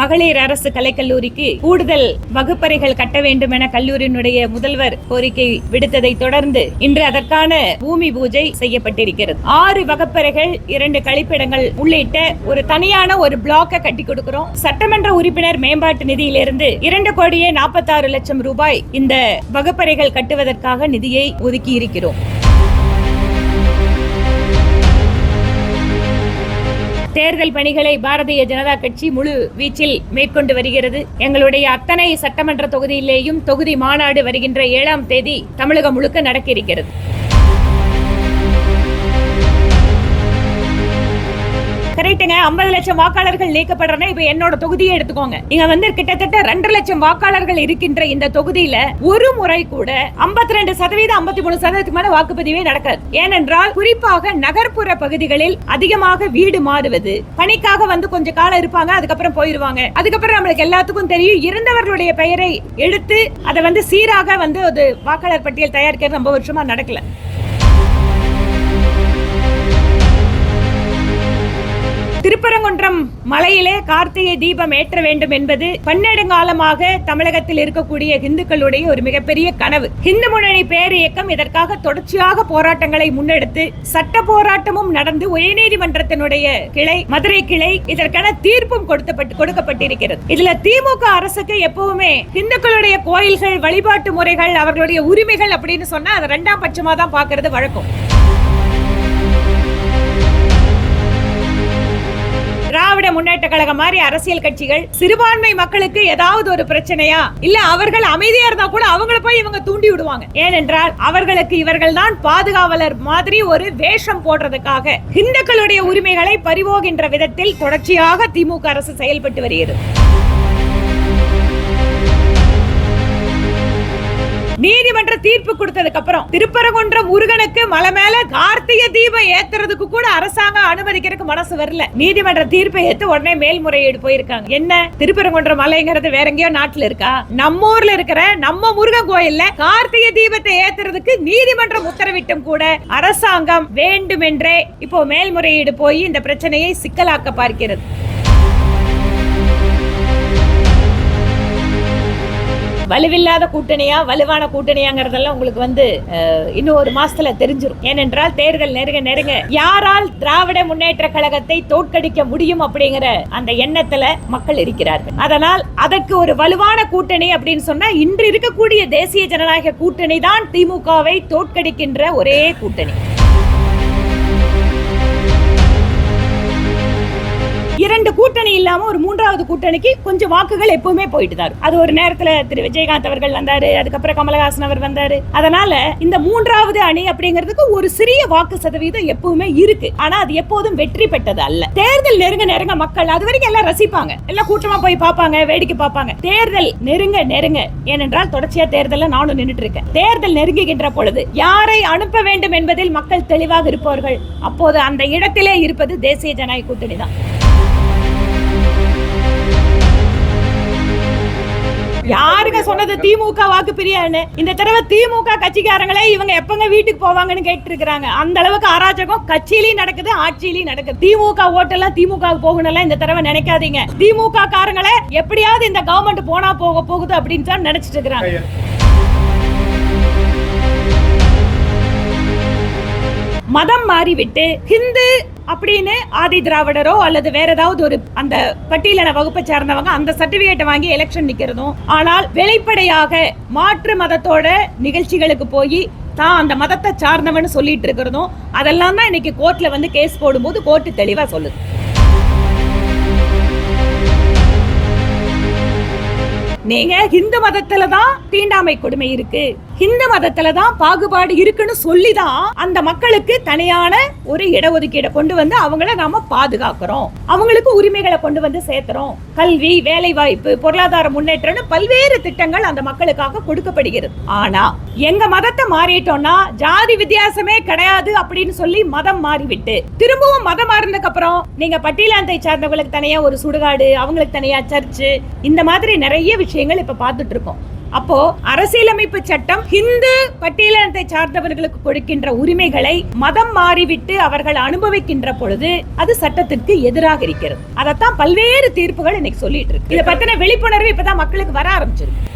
மகளிர் அரசு கலைக்கல்லூரிக்கு கூடுதல் வகுப்பறைகள் கட்ட வேண்டும் என கல்லூரியினுடைய முதல்வர் கோரிக்கை விடுத்ததை தொடர்ந்து இன்று அதற்கான பூமி பூஜை செய்யப்பட்டிருக்கிறது. ஆறு வகுப்பறைகள் இரண்டு கழிப்பிடங்கள் உள்ளிட்ட ஒரு தனியான ஒரு பிளாக்கை கட்டி கொடுக்கிறோம். சட்டமன்ற உறுப்பினர் மேம்பாட்டு நிதியிலிருந்து இரண்டு கோடியே நாற்பத்தாறு லட்சம் ரூபாய் இந்த வகுப்பறைகள் கட்டுவதற்காக நிதியை ஒதுக்கி இருக்கிறோம் தேர்தல் பணிகளை பாரதிய ஜனதா கட்சி முழு வீச்சில் மேற்கொண்டு வருகிறது. எங்களுடைய அத்தனை சட்டமன்ற தொகுதியிலேயும் தொகுதி மாநாடு வருகின்ற ஏழாம் தேதி தமிழகம் முழுக்க நடக்க இருக்கிறது. கரெக்டுங்க ஐம்பது லட்சம் வாக்காளர்கள் நீக்கப்படுறனா இப்ப என்னோட தொகுதியை எடுத்துக்கோங்க. இங்க வந்து கிட்டத்தட்ட ரெண்டு லட்சம் வாக்காளர்கள் இருக்கின்ற இந்த தொகுதியில ஒரு முறை கூட 52% ரெண்டு சதவீதம் ஐம்பத்தி மூணு சதவீதத்துக்கு மேல வாக்குப்பதிவே நடக்காது. ஏனென்றால் குறிப்பாக நகர்ப்புற பகுதிகளில் அதிகமாக வீடு மாறுவது பணிக்காக வந்து கொஞ்ச காலம் இருப்பாங்க அதுக்கப்புறம் போயிருவாங்க. அதுக்கப்புறம் நம்மளுக்கு எல்லாத்துக்கும் தெரியும் இருந்தவர்களுடைய பெயரை எடுத்து அதை வந்து சீராக வந்து ஒரு வாக்காளர் பட்டியல் தயாரிக்கிறது ரொம்ப வருஷமா நடக்கல. திருப்பரங்குன்றம் மலையிலே கார்த்திகை தீபம் ஏற்ற வேண்டும் என்பது பன்னெடுங்காலமாக தமிழகத்தில் இருக்கக்கூடிய இந்துக்களுடைய ஒரு மிகப்பெரிய கனவு. இந்து முன்னணி பேர் இயக்கம் இதற்காக தொடர்ச்சியாக போராட்டங்களை முன்னெடுத்து சட்ட போராட்டமும் நடந்து உயர்நீதிமன்றத்தினுடைய கிளை மதுரை கிளை இதற்கான தீர்ப்பும் கொடுக்கப்பட்டு கொடுக்கப்பட்டிருக்கிறது. இதுல திமுக அரசுக்கு எப்பவுமே இந்துக்களுடைய கோயில்கள் வழிபாட்டு முறைகள் அவர்களுடைய உரிமைகள் அப்படின்னு சொன்னா அதை ரெண்டாம் பட்சமா தான் பாக்குறது வழக்கம். திராவிட முன்னேற்ற கழகம் மாதிரி அரசியல் கட்சிகள் சிறுபான்மை மக்களுக்கு ஏதாவது ஒரு பிரச்சனையா? இல்ல அவர்கள் அமைதியா இருந்தா கூட அவங்கள போய் இவங்க தூண்டி விடுவாங்க. ஏனென்றால் அவர்களுக்கு இவர்கள் தான் பாதுகாவலர் மாதிரி ஒரு வேஷம் போடுறதுக்காக இந்துக்களுடைய உரிமைகளை பறிவோகின்ற விதத்தில் தொடர்ச்சியாக திமுக அரசு செயல்பட்டு வருகிறது. நீதிமன்ற தீர்ப்பு கொடுத்ததுக்கு அப்புறம் திருப்பரங்குன்றம் முருகனுக்கு மலை மேல கார்த்திகை தீபம் ஏத்துறதுக்கு கூட அரசாங்கம் அனுமதிக்கிறதுக்கு மனசு வரல. நீதிமன்ற தீர்ப்பை ஏத்து உடனே மேல்முறையீடு போயிருக்காங்க. என்ன? திருப்பரங்குன்றம் மலைங்கிறது வேற எங்கேயோ நாட்டுல இருக்கா? நம்ம ஊர்ல இருக்கிற நம்ம முருகன் கோயில்ல கார்த்திகை தீபத்தை ஏத்துறதுக்கு நீதிமன்றம் உத்தரவிட்டும் கூட அரசாங்கம் வேண்டுமென்றே இப்போ மேல்முறையீடு போய் இந்த பிரச்சனையை சிக்கலாக்க பார்க்கிறது. வலுவில்லாத கூட்டணியா வலுவான கூட்டணியாங்கிறதெல்லாம் உங்களுக்கு வந்து இன்னும் ஒரு மாசத்துல தெரிஞ்சிடும் ஏனென்றால் தேர்தல் நெருங்க நெருங்க யாரால் திராவிட முன்னேற்ற கழகத்தை தோற்கடிக்க முடியும் அப்படிங்கிற அந்த எண்ணத்துல மக்கள் இருக்கிறார்கள். அதனால் அதற்கு ஒரு வலுவான கூட்டணி அப்படின்னு சொன்னா இன்று இருக்கக்கூடிய தேசிய ஜனநாயக கூட்டணி தான் திமுகவை தோற்கடிக்கின்ற ஒரே கூட்டணி. கூட்டணி ஒரு மூன்றாவது கூட்டணிக்கு கொஞ்சம் வாக்குகள் எப்பவுமே போயிட்டு தான் அது ஒரு நேரத்துல திரு விஜயகாந்த் அவர்கள் வந்தாரு அதுக்கப்புறம் கமலஹாசன் அவர் வந்தாரு. அதனால இந்த மூன்றாவது அணி அப்படிங்கிறதுக்கு ஒரு சிறிய வாக்கு சதவீதம் எப்பவுமே இருக்கு. ஆனா அது எப்போதும் வெற்றி பெற்றது அல்ல. தேர்தல் நெருங்க நெருங்க மக்கள் அது வரைக்கும் எல்லாம் ரசிப்பாங்க. எல்லாம் கூட்டமா போய் பார்ப்பாங்க வேடிக்கை பார்ப்பாங்க. தேர்தல் நெருங்க நெருங்க. ஏனென்றால் தொடர்ச்சியா தேர்தல் நானும் நின்றுட்டு இருக்கேன். தேர்தல் நெருங்குகின்ற பொழுது யாரை அனுப்ப வேண்டும் என்பதில் மக்கள் தெளிவாக இருப்பவர்கள் அப்போது அந்த இடத்திலே இருப்பது தேசிய ஜனநாயக கூட்டணி தான் யாருங்க சொன்னது திமுக வாக்கு பிரியான்னு? இந்த தடவை திமுக கட்சிக்காரங்களே இவங்க எப்பங்க வீட்டுக்கு போவாங்கன்னு கேட்டு இருக்காங்க அந்த அளவுக்கு அராஜகம் கட்சியிலயும் நடக்குது ஆட்சியிலயும் நடக்குது. திமுக ஓட்டெல்லாம் திமுக போகணும்லாம் இந்த தடவை நினைக்காதீங்க. திமுக காரங்களே எப்படியாவது இந்த கவர்மெண்ட் போனா போக போகுது அப்படின்னு தான் நினைச்சிட்டு இருக்கிறாங்க. மதம் மாறிவிட்டு ஹிந்து அப்படின்னு ஆதி திராவிடரோ அல்லது வேற ஏதாவது ஒரு அந்த பட்டியலின வகுப்பை சார்ந்தவங்க அந்த சர்டிபிகேட்டை வாங்கி எலெக்ஷன் நிக்கிறதும் ஆனால் வெளிப்படையாக மாற்று மதத்தோட நிகழ்ச்சிகளுக்கு போய் தான் அந்த மதத்தை சார்ந்தவன்னு சொல்லிட்டு இருக்கிறதும் அதெல்லாம் தான் இன்னைக்கு கோர்ட்ல வந்து கேஸ் போடும்போது கோர்ட்டு தெளிவா சொல்லுது. நீங்க ஹிந்து மதத்துல தான் தீண்டாமை கொடுமை இருக்கு. ஹிந்து மதத்துல தான் பாகுபாடு இருக்குன்னு சொல்லிதான் அந்த மக்களுக்கு தனியான ஒரு இடஒதுக்கீடை கொண்டு வந்து அவங்கள நாம பாதுகாக்கிறோம். அவங்களுக்கு உரிமைகளை கொண்டு வந்து சேர்த்துறோம். கல்வி வேலை வாய்ப்பு பொருளாதார முன்னேற்றம்னு பல்வேறு திட்டங்கள் அந்த மக்களுக்காக கொடுக்கப்படுகிறது. ஆனா எங்க மதத்தை மாறிட்டோம்னா ஜாதி வித்தியாசமே கிடையாது அப்படின்னு சொல்லி மதம் மாறிவிட்டு திரும்பவும் மதம் மாறினதுக்கு அப்புறம் நீங்க பட்டியலாந்தை சார்ந்தவங்களுக்கு தனியா ஒரு சுடுகாடு அவங்களுக்கு தனியா சர்ச்சு இந்த மாதிரி நிறைய விஷயங்கள் இப்ப பார்த்துட்டு இருக்கோம் அப்போ அரசியலமைப்பு சட்டம் ஹிந்து பட்டியலினத்தை சார்ந்தவர்களுக்கு கொடுக்கின்ற உரிமைகளை மதம் மாறிவிட்டு அவர்கள் அனுபவிக்கின்ற பொழுது அது சட்டத்திற்கு எதிராக இருக்கிறது. அதைத்தான் பல்வேறு தீர்ப்புகள் இன்னைக்கு சொல்லிட்டு இருக்கு இதை பத்தின விழிப்புணர்வு இப்பதான் மக்களுக்கு வர ஆரம்பிச்சிருக்கு.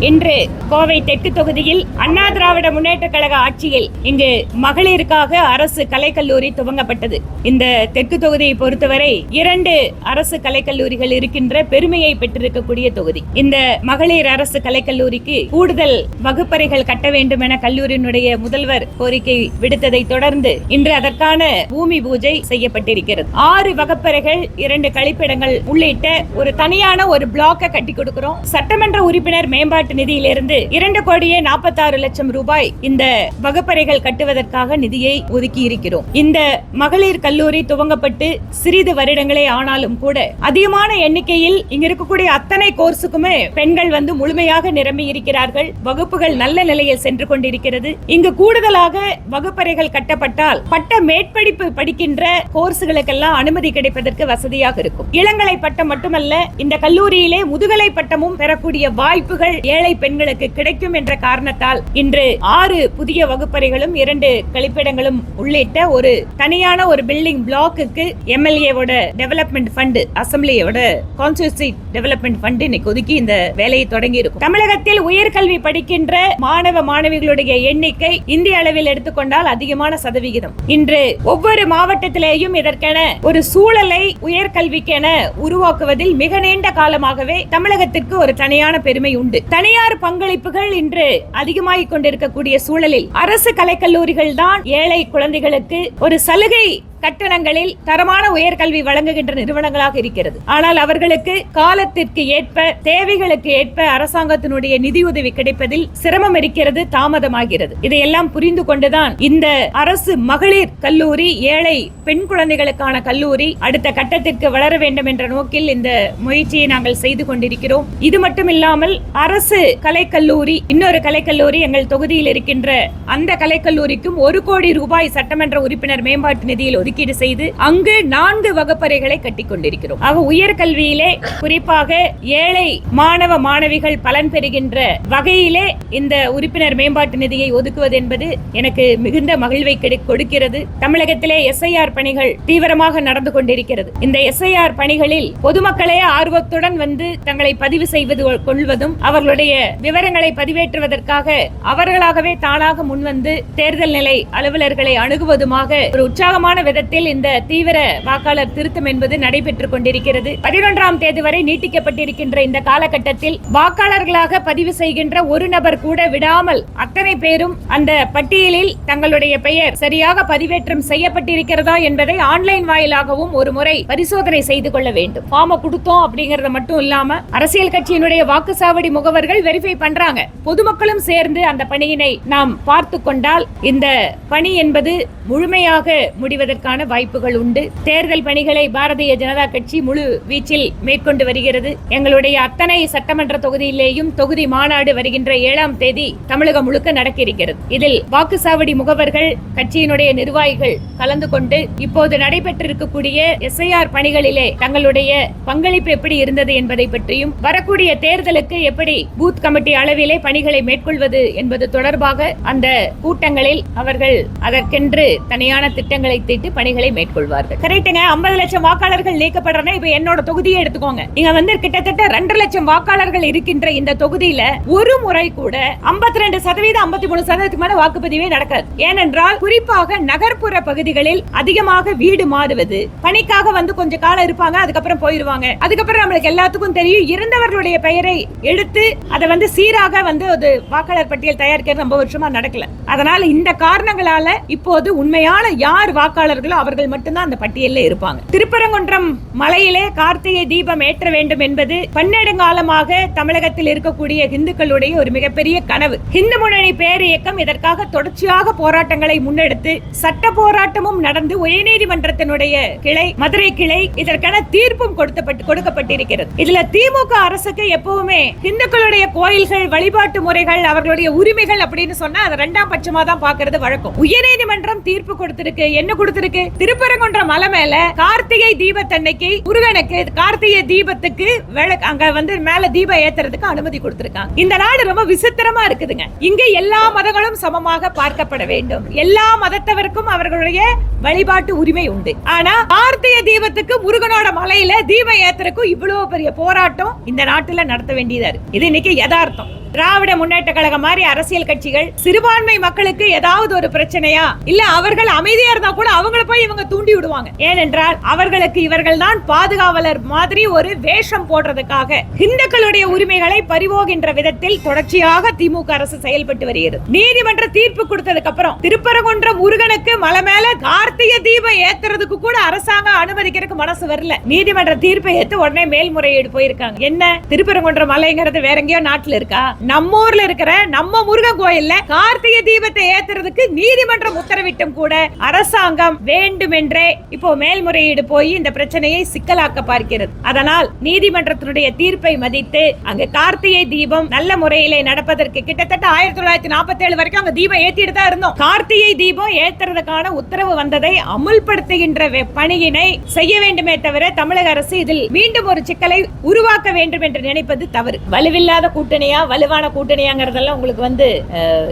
இன்று கோவை தெற்கு தொகுதியில் அண்ணா திராவிட முன்னேற்ற கழக ஆட்சியில் இங்கு மகளிருக்காக அரசு கலைக்கல்லூரி துவங்கப்பட்டது. இந்த தெற்கு தொகுதியை பொறுத்தவரை இரண்டு அரசு கலைக்கல்லூரிகள் இருக்கின்ற பெருமையை பெற்றிருக்கக்கூடிய தொகுதி. இந்த மகளிர் அரசு கலைக்கல்லூரிக்கு கூடுதல் வகுப்பறைகள் கட்ட வேண்டும் என கல்லூரியினுடைய முதல்வர் கோரிக்கை விடுத்ததை தொடர்ந்து இன்று அதற்கான பூமி பூஜை செய்யப்பட்டிருக்கிறது. ஆறு வகுப்பறைகள் இரண்டு கழிப்பிடங்கள் உள்ளிட்ட ஒரு தனியான ஒரு பிளாக்கை கட்டி கொடுக்கிறோம். சட்டமன்ற உறுப்பினர் மேம்பாட்டு மேம்பாட்டு நிதியிலிருந்து இரண்டு கோடியே நாற்பத்தாறு லட்சம் ரூபாய் இந்த வகுப்பறைகள் கட்டுவதற்காக நிதியை ஒதுக்கி இருக்கிறோம் இந்த மகளிர் கல்லூரி துவங்கப்பட்டு சிறிது வருடங்களே ஆனாலும் கூட அதிகமான எண்ணிக்கையில் இங்க இருக்கக்கூடிய அத்தனை கோர்ஸுக்குமே பெண்கள் வந்து முழுமையாக நிரம்பி இருக்கிறார்கள் வகுப்புகள் நல்ல நிலையில் சென்று கொண்டிருக்கிறது. இங்கு கூடுதலாக வகுப்பறைகள் கட்டப்பட்டால் பட்ட மேற்படிப்பு படிக்கின்ற கோர்ஸுகளுக்கெல்லாம் அனுமதி கிடைப்பதற்கு வசதியாக இருக்கும். இளங்கலை பட்டம் மட்டுமல்ல இந்த கல்லூரியிலே முதுகலை பட்டமும் பெறக்கூடிய வாய்ப்புகள் ஏழை பெண்களுக்கு கிடைக்கும் என்ற காரணத்தால் இன்று ஆறு புதிய வகுப்பறைகளும் இரண்டு கழிப்பிடங்களும் உள்ளிட்ட ஒரு தனியான ஒரு பில்டிங் பிளாக்குக்கு எம்எல்ஏவோட டெவலப்மெண்ட் ஃபண்டு அசம்பிளியோட கான்ஸ்டியூசி டெவலப்மெண்ட் ஃபண்டு இன்னைக்கு ஒதுக்கி இந்த வேலையை தொடங்கி இருக்கும். தமிழகத்தில் உயர்கல்வி படிக்கின்ற மாணவ மாணவிகளுடைய எண்ணிக்கை இந்திய அளவில் எடுத்துக்கொண்டால் அதிகமான சதவிகிதம். இன்று ஒவ்வொரு மாவட்டத்திலேயும் இதற்கென ஒரு சூழலை உயர்கல்விக்கென உருவாக்குவதில் மிக நீண்ட காலமாகவே தமிழகத்திற்கு ஒரு தனியான பெருமை உண்டு. தனியார் பங்களிப்புகள் இன்று அதிகமாகிக் கொண்டிருக்கக்கூடிய சூழலில் அரசு கலைக்கல்லூரிகள் தான் ஏழை குழந்தைகளுக்கு ஒரு சலுகை கட்டணங்களில் தரமான உயர்கல்வி வழங்குகின்ற நிறுவனங்களாக இருக்கிறது. ஆனால் அவர்களுக்கு காலத்திற்கு ஏற்ப தேவைகளுக்கு ஏற்ப அரசாங்கத்தினுடைய நிதியுதவி கிடைப்பதில் சிரமம் இருக்கிறது தாமதமாகிறது. இதையெல்லாம் புரிந்து கொண்டுதான் இந்த அரசு மகளிர் கல்லூரி ஏழை பெண் குழந்தைகளுக்கான கல்லூரி அடுத்த கட்டத்திற்கு வளர வேண்டும் என்ற நோக்கில் இந்த முயற்சியை நாங்கள் செய்து கொண்டிருக்கிறோம். இது மட்டும் இல்லாமல் அரசு கலைக்கல்லூரி இன்னொரு கலைக்கல்லூரி எங்கள் தொகுதியில் இருக்கின்ற அந்த கலைக்கல்லூரிக்கும் ஒரு கோடி ரூபாய் சட்டமன்ற உறுப்பினர் மேம்பாட்டு நிதியில் ஒதுக்கீடு செய்து அங்கு நான்கு வகுப்பறைகளை கட்டிக் கொண்டிருக்கிறோம் ஆக உயர்கல்வியிலே குறிப்பாக ஏழை மாணவ மாணவிகள் பலன் பெறுகின்ற வகையிலே இந்த உறுப்பினர் மேம்பாட்டு நிதியை ஒதுக்குவது என்பது எனக்கு மிகுந்த மகிழ்வை கொடுக்கிறது. தமிழகத்திலே எஸ்ஐஆர் பணிகள் தீவிரமாக நடந்து கொண்டிருக்கிறது. இந்த எஸ்ஐஆர் பணிகளில் பொதுமக்களே ஆர்வத்துடன் வந்து தங்களை பதிவு செய்வது கொள்வதும் அவர்களுடைய விவரங்களை பதிவேற்றுவதற்காக அவர்களாகவே தானாக முன்வந்து தேர்தல் நிலை அலுவலர்களை அணுகுவதுமாக ஒரு உற்சாகமான விதத்தில் இந்த தீவிர வாக்காளர் திருத்தம் என்பது நடைபெற்றுக் கொண்டிருக்கிறது. பதினொன்றாம் தேதி வரை நீட்டிக்கப்பட்டிருக்கின்ற இந்த காலகட்டத்தில் வாக்காளர்களாக பதிவு செய்கின்ற ஒரு நபர் கூட விடாமல் அத்தனை பேரும் அந்த பட்டியலில் தங்களுடைய பெயர் சரியாக பதிவேற்றம் செய்யப்பட்டிருக்கிறதா என்பதை ஆன்லைன் வாயிலாகவும் ஒரு முறை பரிசோதனை செய்து கொள்ள வேண்டும். ஃபார்மை கொடுத்தோம் அப்படிங்கறத மட்டும் இல்லாம அரசியல் கட்சியினுடைய வாக்குச்சாவடி முகவர்கள் வெரிஃபை பண்றாங்க. பொதுமக்களும் சேர்ந்து அந்த பணியினை நாம் பார்த்து கொண்டால் இந்த பணி என்பது முழுமையாக முடிவதற்கு வருவதற்கான வாய்ப்புகள் உண்டு. தேர்தல் பணிகளை பாரதிய ஜனதா கட்சி முழு வீச்சில் மேற்கொண்டு வருகிறது. எங்களுடைய அத்தனை சட்டமன்ற தொகுதியிலேயும் தொகுதி மாநாடு வருகின்ற ஏழாம் தேதி தமிழகம் முழுக்க நடக்க இருக்கிறது இதில் வாக்குச்சாவடி முகவர்கள் கட்சியினுடைய நிர்வாகிகள் கலந்து கொண்டு இப்போது நடைபெற்றிருக்கக்கூடிய எஸ்ஐஆர் பணிகளிலே தங்களுடைய பங்களிப்பு எப்படி இருந்தது என்பதை பற்றியும் வரக்கூடிய தேர்தலுக்கு எப்படி பூத் கமிட்டி அளவிலே பணிகளை மேற்கொள்வது என்பது தொடர்பாக அந்த கூட்டங்களில் அவர்கள் அதற்கென்று தனியான திட்டங்களை தீட்டு பணிகளை மேற்கொள்வார்கள். கரெக்டுங்க ஐம்பது லட்சம் வாக்காளர்கள் நீக்கப்படுறனா இப்ப என்னோட தொகுதியை எடுத்துக்கோங்க. நீங்க வந்து கிட்டத்தட்ட ரெண்டு லட்சம் வாக்காளர்கள் இருக்கின்ற இந்த தொகுதியில ஒரு முறை கூட 52% ரெண்டு சதவீதம் ஐம்பத்தி மூணு சதவீதத்துக்கு மேல வாக்குப்பதிவே நடக்காது. ஏனென்றால் குறிப்பாக நகர்ப்புற பகுதிகளில் அதிகமாக வீடு மாறுவது பணிக்காக வந்து கொஞ்ச காலம் இருப்பாங்க அதுக்கப்புறம் போயிருவாங்க. அதுக்கப்புறம் நம்மளுக்கு எல்லாத்துக்கும் தெரியும். இறந்தவர்களுடைய பெயரை எடுத்து அதை வந்து சீராக வந்து ஒரு வாக்காளர் பட்டியல் தயாரிக்கிறது ரொம்ப வருஷமா நடக்கல. அதனால இந்த காரணங்களால இப்போது உண்மையான யார் வாக்காளர்கள் அவர்கள் மட்டும்தான் அந்த பட்டியலில் இருப்பாங்க. திருப்பரங்குன்றம் மலையிலே கார்த்திகை தீபம் ஏற்ற வேண்டும் என்பது பன்னெடுங்காலமாக தமிழகத்தில் இருக்கக்கூடிய இந்துக்களுடைய ஒரு மிகப்பெரிய கனவு. இந்து முன்னணி பேரியக்கம் இதற்காக தொடர்ச்சியாக போராட்டங்களை முன்னெடுத்து சட்ட போராட்டமும் நடந்து உயர்நீதிமன்றத்தினுடைய கிளை மதுரை கிளை இதற்கான தீர்ப்பும் கொடுத்தப்பட்டு கொடுக்கப்பட்டிருக்கிறது. இதுல திமுக அரசுக்கு எப்பவுமே இந்துக்களுடைய கோயில்கள் வழிபாட்டு முறைகள் அவர்களுடைய உரிமைகள் அப்படின்னு சொன்னா அதை ரெண்டாம் பட்சமா தான் பாக்குறது வழக்கம். உயர்நீதிமன்றம் தீர்ப்பு கொடுத்திருக்கு. என்ன கொடுத்திருக்கு? இருக்கு. திருப்பரங்குன்ற மலை மேல கார்த்திகை தீபத்தன்னைக்கு முருகனுக்கு கார்த்திகை தீபத்துக்கு விளக்கு அங்க வந்து மேல தீபம் ஏத்துறதுக்கு அனுமதி கொடுத்திருக்காங்க. இந்த நாடு ரொம்ப விசித்திரமா இருக்குதுங்க. இங்க எல்லா மதங்களும் சமமாக பார்க்கப்பட வேண்டும். எல்லா மதத்தவருக்கும் அவர்களுடைய வழிபாட்டு உரிமை உண்டு. ஆனா கார்த்திகை தீபத்துக்கு முருகனோட மலையில தீபம் ஏத்துறதுக்கும் இவ்வளவு பெரிய போராட்டம் இந்த நாட்டுல நடத்த வேண்டியதா இருக்கு. இது இன்னைக்கு யதார்த்தம். திராவிட முன்னேற்ற கழகம் மாதிரி அரசியல் கட்சிகள் சிறுபான்மை மக்களுக்கு ஏதாவது ஒரு பிரச்சனையா? இல்ல அவர்கள் அமைதியா இருந்தா கூட அவங்கள போய் இவங்க தூண்டி விடுவாங்க. ஏனென்றால் அவர்களுக்கு இவர்கள் தான் பாதுகாவலர் மாதிரி ஒரு வேஷம் போடுறதுக்காக இந்துக்களுடைய உரிமைகளை பறிவோகின்ற விதத்தில் தொடர்ச்சியாக திமுக அரசு செயல்பட்டு வருகிறது. நீதிமன்ற தீர்ப்பு கொடுத்ததுக்கு அப்புறம் திருப்பரங்குன்ற முருகனுக்கு மலை மேல கார்த்திகை தீபம் ஏத்துறதுக்கு கூட அரசாங்கம் அனுமதிக்கிறதுக்கு மனசு வரல. நீதிமன்ற தீர்ப்பை ஏத்து உடனே மேல்முறையீடு போயிருக்காங்க. என்ன? திருப்பரங்குன்ற மலைங்கிறது வேற எங்கேயோ நாட்டுல இருக்கா? நம்ம ஊர்ல இருக்கிற நம்ம முருகன் கோயில்ல கார்த்திகை தீபத்தை ஏத்துறதுக்கு நீதிமன்றம் உத்தரவிட்டும் கூட அரசாங்கம் வேண்டுமென்றே இப்போ மேல்முறையீடு போய் இந்த பிரச்சனையை சிக்கலாக்க பார்க்கிறது. அதனால் நீதிமன்றத்தினுடைய தீர்ப்பை மதித்து அங்க கார்த்திகை தீபம் நல்ல முறையில நடப்பதற்கு கிட்டத்தட்ட ஆயிரத்தி தொள்ளாயிரத்தி நாற்பத்தி ஏழு வரைக்கும் அங்க தீபம் ஏத்திட்டு தான் இருந்தோம். கார்த்திகை தீபம் ஏத்துறதுக்கான உத்தரவு வந்ததை அமுல்படுத்துகின்ற பணியினை செய்ய வேண்டுமே தவிர தமிழக அரசு இதில் மீண்டும் ஒரு சிக்கலை உருவாக்க வேண்டும் என்று நினைப்பது தவறு. வலுவில்லாத கூட்டணியா பலமான கூட்டணியாங்கிறதெல்லாம் உங்களுக்கு வந்து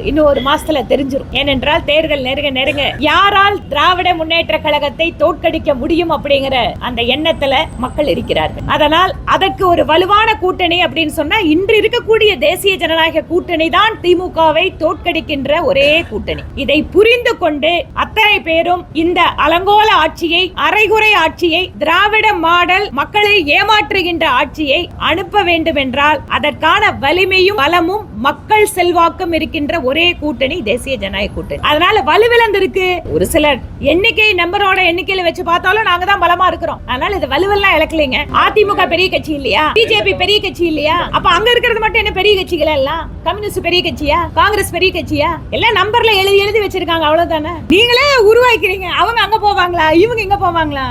இன்னும் ஒரு மாசத்துல தெரிஞ்சிடும் ஏனென்றால் தேர்தல் நெருங்க நெருங்க யாரால் திராவிட முன்னேற்ற கழகத்தை தோற்கடிக்க முடியும் அப்படிங்கிற அந்த எண்ணத்துல மக்கள் இருக்கிறார்கள். அதனால் அதற்கு ஒரு வலுவான கூட்டணி அப்படின்னு சொன்னா இன்று இருக்கக்கூடிய தேசிய ஜனநாயக கூட்டணி தான் திமுகவை தோற்கடிக்கின்ற ஒரே கூட்டணி. இதை புரிந்து கொண்டு அத்தனை பேரும் இந்த அலங்கோல ஆட்சியை அரைகுறை ஆட்சியை திராவிட மாடல் மக்களை ஏமாற்றுகின்ற ஆட்சியை அனுப்ப வேண்டும் என்றால் அதற்கான வலிமையும் பலமும் மக்கள் செல்வாக்கும் இருக்கின்ற ஒரே கூட்டணி தேசிய ஜனநாயக கூட்டணி. அதனால வலுவிழந்து இருக்கு ஒரு சிலர் எண்ணிக்கை நம்பரோட எண்ணிக்கையில வச்சு பார்த்தாலும் நாங்க தான் பலமா இருக்கிறோம். அதனால இது வலுவெல்லாம் இழக்கலைங்க. அதிமுக பெரிய கட்சி இல்லையா? பிஜேபி பெரிய கட்சி இல்லையா? அப்ப அங்க இருக்கிறது மட்டும் என்ன பெரிய கட்சிகள் எல்லாம்? கம்யூனிஸ்ட் பெரிய கட்சியா? காங்கிரஸ் பெரிய கட்சியா? எல்லாம் நம்பர்ல எழுதி எழுதி வச்சிருக்காங்க அவ்வளவுதானே? நீங்களே உருவாக்கிறீங்க. அவங்க அங்க போவாங்களா? இவங்க இங்க போவாங்களா?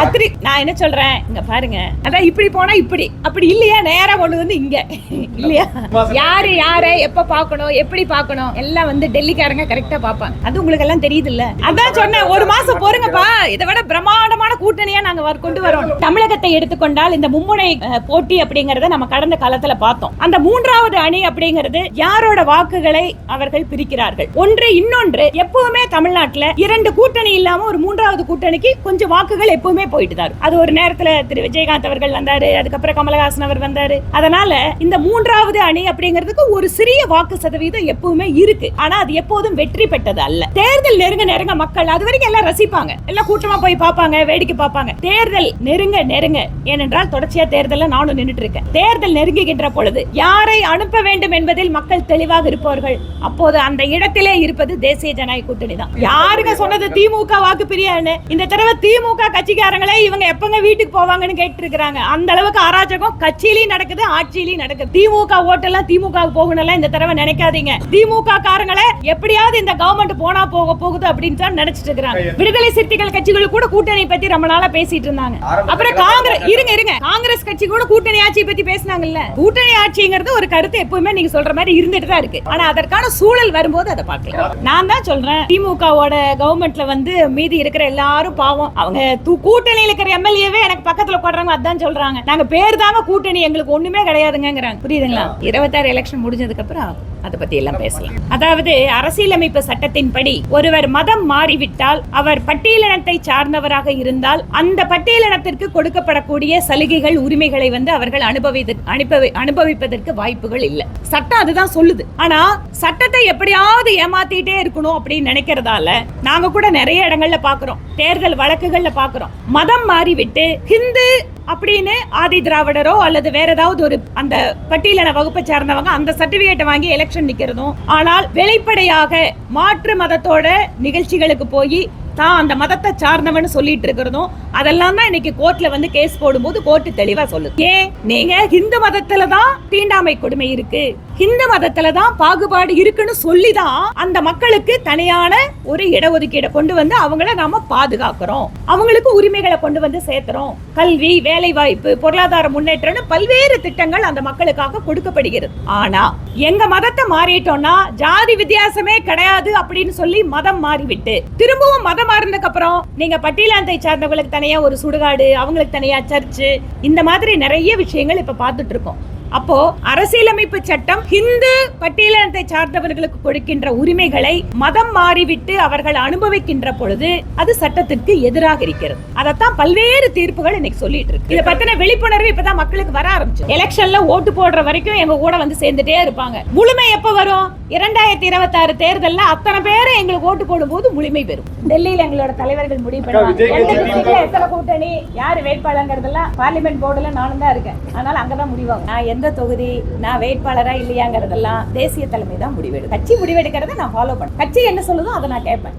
பத்திரி நான் என்ன சொல்றேன்? இங்க பாருங்க. அதான் இப்படி போனா இப்படி. அப்படி இல்லையா? நேரா கொண்டு வந்து இங்க. இல்லையா? யாரு யாரை எப்ப பார்க்கணும் எப்படி பார்க்கணும் எல்லாம் வந்து டெல்லிக்காரங்க கரெக்டா பார்ப்பாங்க. அது உங்களுக்கு எல்லாம் தெரியுது இல்ல அதான் சொன்னேன் ஒரு மாசம் போருங்கப்பா இதை விட பிரம்மாண்டமான கூட்டணியா நாங்க கொண்டு வரோம். தமிழகத்தை எடுத்துக்கொண்டால் இந்த மும்முனை போட்டி அப்படிங்கறத நம்ம கடந்த காலத்துல பார்த்தோம். அந்த மூன்றாவது அணி அப்படிங்கிறது யாரோட வாக்குகளை அவர்கள் பிரிக்கிறார்கள்? ஒன்று இன்னொன்று எப்பவுமே தமிழ்நாட்டுல இரண்டு கூட்டணி இல்லாம ஒரு மூன்றாவது கூட்டணிக்கு கொஞ்சம் வாக்குகள் எப்பவுமே போயிட்டு தான் அது ஒரு நேரத்துல திரு விஜயகாந்த் அவர்கள் வந்தாரு அதுக்கப்புறம் கமலஹாசன் அவர் வந்தாரு. அதனால இந்த மூன்றாவது அணி அப்படி அப்படிங்கிறதுக்கு ஒரு சிறிய வாக்கு சதவீதம் எப்பவுமே இருக்கு. ஆனா அது எப்போதும் வெற்றி பெற்றது அல்ல. தேர்தல் நெருங்க நெருங்க மக்கள் அது வரைக்கும் எல்லாம் ரசிப்பாங்க. எல்லாம் கூட்டமா போய் பார்ப்பாங்க வேடிக்கை பார்ப்பாங்க. தேர்தல் நெருங்க நெருங்க. ஏனென்றால் தொடர்ச்சியா தேர்தல்ல நானும் நின்னுட்டு இருக்கேன். தேர்தல் நெருங்குகின்ற பொழுது யாரை அனுப்ப வேண்டும் என்பதில் மக்கள் தெளிவாக இருப்பவர்கள். அப்போது அந்த இடத்திலே இருப்பது தேசிய ஜனநாயக கூட்டணி தான். யாருங்க சொன்னது திமுக வாக்கு பிரியான்னு இந்த தடவை திமுக கட்சிக்காரங்களே இவங்க எப்பங்க வீட்டுக்கு போவாங்கன்னு கேட்டு இருக்கிறாங்க அந்த அளவுக்கு அராஜகம் கட்சியிலயும் நடக்குது ஆட்சியிலயும் நடக்குது. திமுக ஓட்டெல்லாம் திமுக போகணும் இந்த தடவை நினைக்காதீங்க. திமுக காரங்களே எப்படியாவது இந்த கவர்மெண்ட் போனா போக போகுது அப்படின்னு தான் நினைச்சிட்டு இருக்காங்க விடுதலை சிறுத்தைகள் கட்சிகள் கூட கூட்டணி பத்தி ரொம்ப நாளா பேசிட்டு இருந்தாங்க. அப்புறம் காங்கிரஸ் இருங்க இருங்க. காங்கிரஸ் கட்சி கூட கூட்டணி ஆட்சியை பத்தி பேசினாங்கல்ல. கூட்டணி ஆட்சிங்கிறது ஒரு கருத்து எப்பவுமே நீங்க சொல்ற மாதிரி இருந்துட்டு தான் இருக்கு. ஆனா அதற்கான சூழல் வரும்போது அதை பார்க்கலாம். நான் தான் சொல்றேன் திமுகவோட கவர்மெண்ட்ல வந்து மீதி இருக்கிற எல்லாரும் பாவம். அவங்க கூட்டணியில இருக்கிற எம்எல்ஏவே எனக்கு பக்கத்துல போடுறாங்க அதான் சொல்றாங்க. நாங்க பேர் தாங்க கூட்டணி எங்களுக்கு ஒண்ணுமே கிடையாதுங்கிறாங்க புரியுதுங்களா? இருபத்தாறு எலெக்ஷன் முடிஞ்சதுக்கு அப்புறம் அதை பற்றி எல்லாம் பேசலாம். அதாவது அரசியலமைப்பு சட்டத்தின்படி ஒருவர் மதம் மாறிவிட்டால் அவர் பட்டியலினத்தை சார்ந்தவராக இருந்தால் அந்த பட்டியலினத்திற்கு கொடுக்கப்படக்கூடிய சலுகைகள் உரிமைகளை வந்து அவர்கள் அனுபவித்து அனுபவி அனுபவிப்பதற்கு வாய்ப்புகள் இல்லை. சட்டம் அதுதான் சொல்லுது. ஆனா சட்டத்தை எப்படியாவது ஏமாத்திட்டே இருக்கணும் அப்படின்னு நினைக்கிறதால நாங்க கூட நிறைய இடங்கள்ல பாக்குறோம். தேர்தல் வழக்குகள்ல பாக்குறோம். மதம் மாறிவிட்டு ஹிந்து அப்படின்னு ஆதி திராவிடரோ அல்லது வேற ஏதாவது ஒரு அந்த பட்டியலின வகுப்பை சார்ந்தவங்க அந்த சர்டிபிகேட்டை வாங்கி எலெக்ஷன் நிக்கிறதும். ஆனால் வெளிப்படையாக மாற்று மதத்தோட நிகழ்ச்சிகளுக்கு போய் தான் அந்த மதத்தை சார்ந்தவன்னு சொல்லிட்டு இருக்கிறதும். அதெல்லாம் தான் இன்னைக்கு கோர்ட்ல வந்து கேஸ் போடும்போது கோர்ட்டு தெளிவா சொல்லுது. ஏன்? நீங்க ஹிந்து மதத்துல தான் தீண்டாமை கொடுமை இருக்கு. ஹிந்து மதத்துல தான் பாகுபாடு இருக்குன்னு சொல்லி தான் அந்த மக்களுக்கு தனியான ஒரு இடஒதுக்கீடை கொண்டு வந்து அவங்கள நாம பாதுகாக்கிறோம். அவங்களுக்கு உரிமைகளை கொண்டு வந்து சேர்த்துறோம். கல்வி வேலை வாய்ப்பு பொருளாதார முன்னேற்றம்னு பல்வேறு திட்டங்கள் அந்த மக்களுக்காக கொடுக்கப்படுகிறது. ஆனா எங்க மதத்தை மாறிட்டோம்னா ஜாதி வித்தியாசமே கிடையாது அப்படின்னு சொல்லி மதம் மாறிவிட்டு திரும்பவும் மதம் மாறினதுக்கு அப்புறம் நீங்க பட்டியலாந்தை சார்ந்தவங்களுக்கு தனியா ஒரு சுடுகாடு அவங்களுக்கு தனியா சர்ச்சு இந்த மாதிரி நிறைய விஷயங்கள் இப்ப பார்த்துட்டு இருக்கோம். அப்போ அரசியலமைப்பு சட்டம் ஹிந்து பட்டியலினத்தை சார்ந்தவர்களுக்கு கொடுக்கின்ற உரிமைகளை மதம் மாறிவிட்டு அவர்கள் அனுபவிக்கின்ற பொழுது அது சட்டத்திற்கு எதிராக இருக்கிறது. அதைத்தான் பல்வேறு தீர்ப்புகள் இன்னைக்கு சொல்லிட்டு இருக்கு. இதை பத்தின விழிப்புணர்வு இப்பதான் மக்களுக்கு வர ஆரம்பிச்சு எலெக்ஷன்ல ஓட்டு போடுற வரைக்கும் எங்க கூட வந்து சேர்ந்துட்டே இருப்பாங்க. முழுமை எப்ப வரும்? இரண்டாயிரத்தி இருபத்தி ஆறு தேர்தல்ல அத்தனை பேரை எங்களுக்கு ஓட்டு போடும்போது முழுமை பெறும். டெல்லியில எங்களோட தலைவர்கள் முடிவு பண்ணுவாங்க. எத்தனை கூட்டணி யாரு வேட்பாளர்ங்கிறதெல்லாம் பார்லிமெண்ட் போர்டுல நானும் தான் இருக்கேன். அதனால அங்கதான் முடிவாகும். நான் எந்த தொகுதி நான் வேட்பாளரா இல்லையாங்கிறதெல்லாம் தேசிய தலைமை தான் முடிவெடு கட்சி முடிவெடுக்கிறத நான் ஃபாலோ பண்ணேன் கட்சி என்ன சொல்லுதோ அதை நான் கேட்பேன்.